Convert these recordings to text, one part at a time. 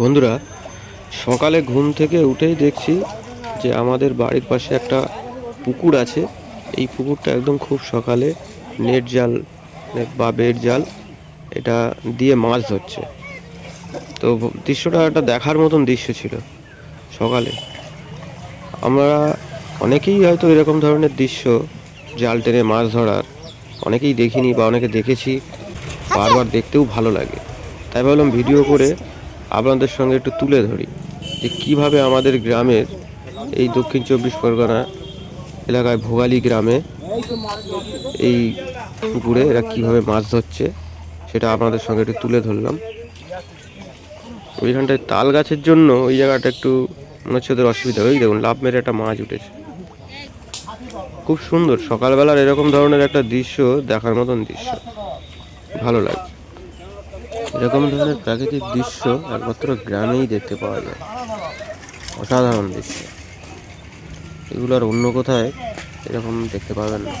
বন্ধুরা, সকালে ঘুম থেকে উঠেই দেখছি যে আমাদের বাড়ির পাশে একটা পুকুর আছে। এই পুকুরটা একদম খুব সকালে নেট জাল, বা বেড জাল, এটা দিয়ে মাছ ধরছে। তো দৃশ্যটা একটা দেখার মতন দৃশ্য ছিল সকালে। আমরা অনেকেই হয়তো এরকম ধরনের দৃশ্য, জাল টেনে মাছ ধরার, অনেকেই দেখিনি বা অনেকে দেখেছি, বারবার দেখতেও ভালো লাগে। তাই ভাবলাম ভিডিও করে আপনাদের সঙ্গে একটু তুলে ধরি যে কীভাবে আমাদের গ্রামের এই দক্ষিণ চব্বিশ পরগনা এলাকায় ভোগালী গ্রামে এই পুকুরে এরা কীভাবে মাছ ধরছে, সেটা আপনাদের সঙ্গে একটু তুলে ধরলাম। ওইখানটায় তাল গাছের জন্য ওই জায়গাটা একটু মনে হচ্ছে ওদের অসুবিধা। ওই দেখুন লাভ মেরে একটা মাছ উঠেছে। খুব সুন্দর, সকালবেলার এরকম ধরনের একটা দৃশ্য দেখার মতন দৃশ্য। ভালো লাগে এরকম ধরনের প্রাকৃতিক দৃশ্য একমাত্র গ্রামেই দেখতে পাওয়া যায়। অসাধারণ দৃশ্য। এগুলো আর অন্য কোথায় এরকম দেখতে পাবেন না।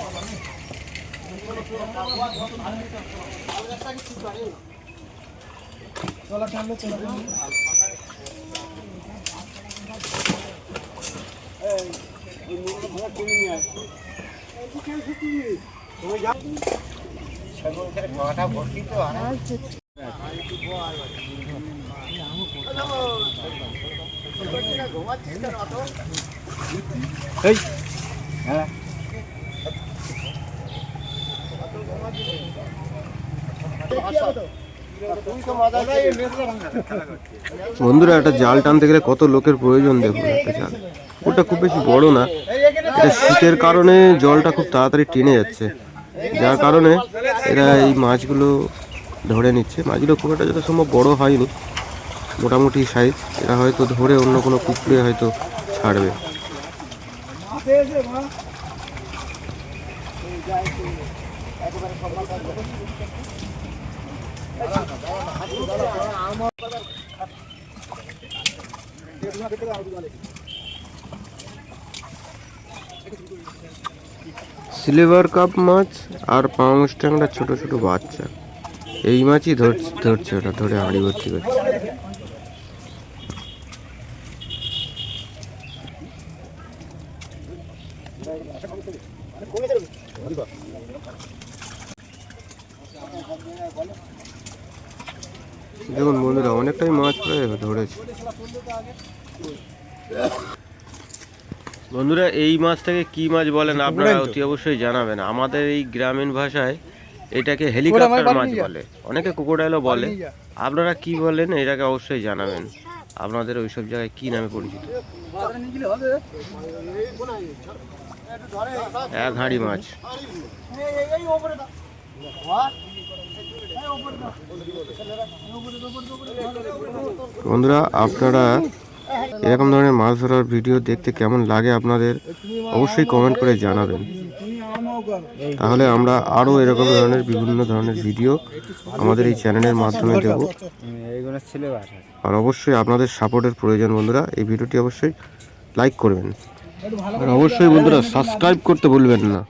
বন্ধুরা, একটা জাল টানতে গেলে কত লোকের প্রয়োজন দেখুন, একটা জাল। ওটা খুব বেশি বড় না, এটা শীতের কারণে জলটা খুব তাড়াতাড়ি টেনে যাচ্ছে। যার কারণে এরা এই মাছগুলো ধরে নিচ্ছে। মাছগুলো খুব একটা যত সম্ভব বড় হয়নি, মোটামুটি সাইজ এরা হয়তো ধরে অন্য কোনো পুকুরে হয়তো ছাড়বে। সিলভার কাপ মাছ আর পাউস ট্যাংরা ছোট ছোট বাচ্চা। এই মাছই ধরছে ধরছে ওটা ধরে হাঁড়ি ভর্তি করছে। দেখুন বন্ধুরা অনেকটাই মাছ প্রায় ধরেছে। বন্ধুরা এই মাছটাকে কি মাছ বলেন আপনারা অতি অবশ্যই জানাবেন। আমাদের এই গ্রামীণ ভাষায় এটাকে হেলিকপ্টার মাছ বলে। অনেকে কোকোডাইলও বলে। আপনারা কি বলেন এটাকে অবশ্যই জানাবেন। আপনাদের ওই সব জায়গায় কি নামে পরিচিত? এক হাঁড়ি মাছ। বন্ধুরা আপনারা এরকম ধরনের মাছ ধরার ভিডিও দেখতে কেমন লাগে আপনাদের অবশ্যই কমেন্ট করে জানাবেন। তাহলে আমরা আরও এরকম ধরনের বিভিন্ন ধরনের ভিডিও আমাদের এই চ্যানেলের মাধ্যমে দেব। আর অবশ্যই আপনাদের সাপোর্টের প্রয়োজন বন্ধুরা, এই ভিডিওটি অবশ্যই লাইক করবেন। আর অবশ্যই বন্ধুরা, সাবস্ক্রাইব করতে ভুলবেন না।